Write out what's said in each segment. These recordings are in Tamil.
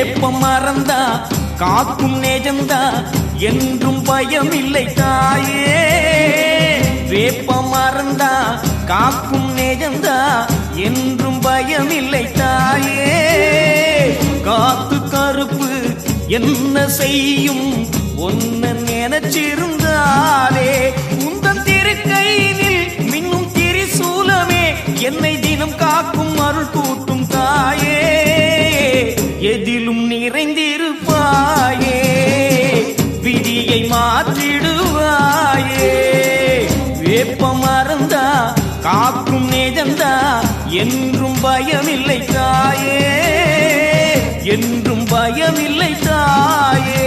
வேப்பம் மறந்தா காக்கும் நேஜந்தா என்றும் பயம் இல்லை தாயே. வேப்பம் மறந்தா காக்கும் நேஜந்தா என்றும் பயம் இல்லை தாயே. காத்து கருப்பு என்ன செய்யும் ஒன்ன நினைச்சிருந்தாலே காத்திடுவாயே. மாற்றிடுவாயே வேப்பம் மறந்தா காக்கும் நேஜந்தா என்றும் பயமில்லை தாயே. என்றும் பயமில்லை தாயே.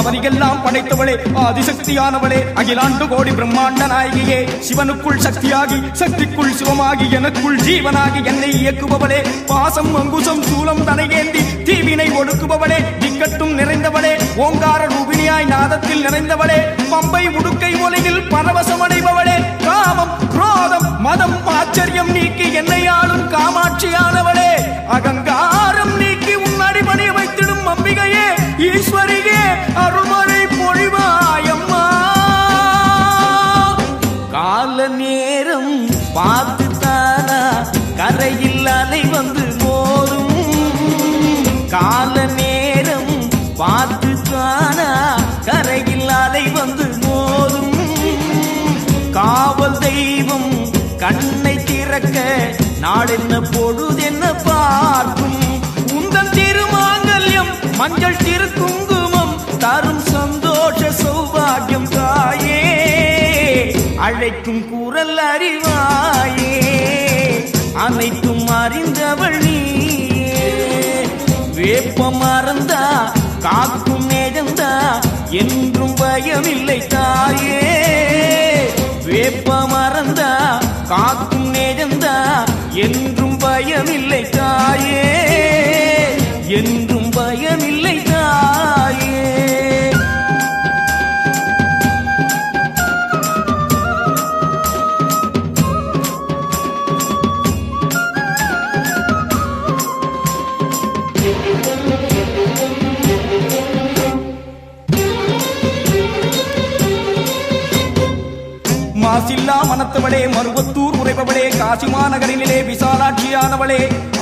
அவனிகெல்லாம் படைத்தவளே ஆதிசக்தியானவளே அகிலாண்டு கோடி பிரம்மாண்ட நாயகியே. சிவனுக்குள் சக்தியாகி சக்திக்குள் சிவமாகி எனக்குள் ஜீவனாகி என்னை இயக்குபவளே. பாசம் அங்குசம் சூலம் தனையேந்தி தீவினை ஒடுக்குபவளே. திக்கட்டும் நிறைந்தவளே ஓங்கார ரூபிணியாய் நாதத்தில் நிறைந்தவளே. பம்பை உடுக்கை ஒலையில் பரவசமடைபவளே காமம் குரோதம் மதம் ஆச்சரியம் நீக்கி என்னை ஆளும் காமாட்சியான நாடென்ன பொழுதென்ன பார்க்கும்? உந்தன் திருமாங்கல்யம் மஞ்சள் திருக்குங்குமம் தரும் சந்தோஷ சௌபாகியம் தாயே. அழைக்கும் குரல் அறிவாயே. அனைத்தும் அறிந்தவள் நீ வேப்பம் மறந்தா காக்கும் நேஜந்தா என்றும் பயமில்லை தாயே. வேப்ப மறந்தா காக்கும் நேஜந்தா என்றும் பயமில்லை தாயே. மாசில்லா மனத்தவளே மருவத்தூர் உரைபவளே காசி மாநகரிலே விசாலாட்சியானவளே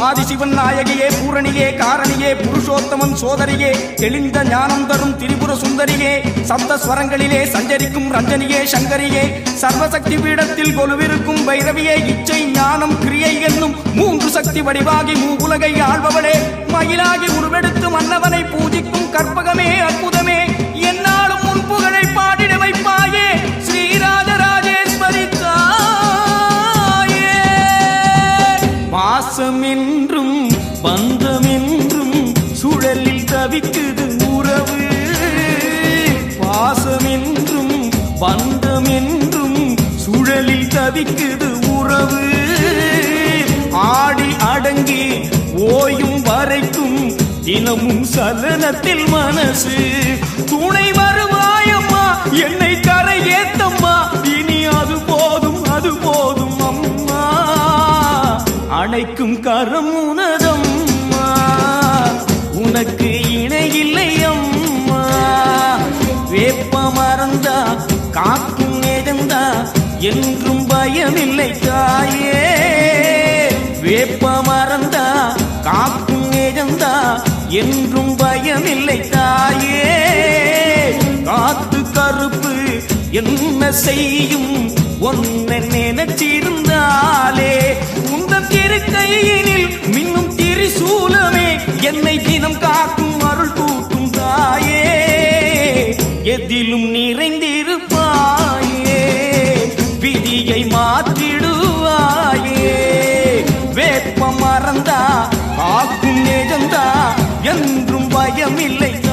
ஆதிசிவன் நாயகியே பூரணியே காரணியே புருஷோத்தமன் சோதரியே தெளிந்த ஞானம் தரும் திரிபுர சுந்தரியே சப்த ஸ்வரங்களிலே சஞ்சரிக்கும் ரஞ்சனியே சங்கரியே சர்வசக்தி பீடத்தில் கொலுவிருக்கும் பைரவியே இச்சை ஞானம் கிரியை என்னும் மூன்று சக்தி வடிவாகி மூ உலகை ஆழ்பவளே மயிலாகி உருவெடுத்து மன்னவனை பாசமென்றும் பந்தமென்றும் சுழலில் தவிக்குது உறவு. பாசமென்றும் பந்தமென்றும் சுழலில் தவிக்குது உறவு. ஆடி அடங்கி ஓயும் வரைக்கும் தினமும் சலனத்தில் மனசு. துணை வருவாயம்மா என்னை கரை ஏத்தம்மா இனி அது போதும் அது போதும். அணைக்கும் கரம் உனதம்மா. உனக்கு இணையில்லை அம்மா வேப்ப மறந்தா காக்கும் நேஜந்தா என்றும் பயமில்லை தாயே. வேப்ப மறந்தா காக்கும் நேஜந்தா என்றும் பயமில்லை தாயே. காத்து கருப்பு என்ன செய்யும் ஒன்ன நினைச்சிருந்தாலே. திருக்கையினில் மின்னும் திரிசூலமே என்னை தினம் காக்கும் அருள் கூட்டும் தாயே. எதிலும் நிறைந்திருப்பாயே. விதியை மாற்றிடுவாயே. வேப்ப மறந்தா காக்கும் நேஜந்தா என்றும் பயமில்லை.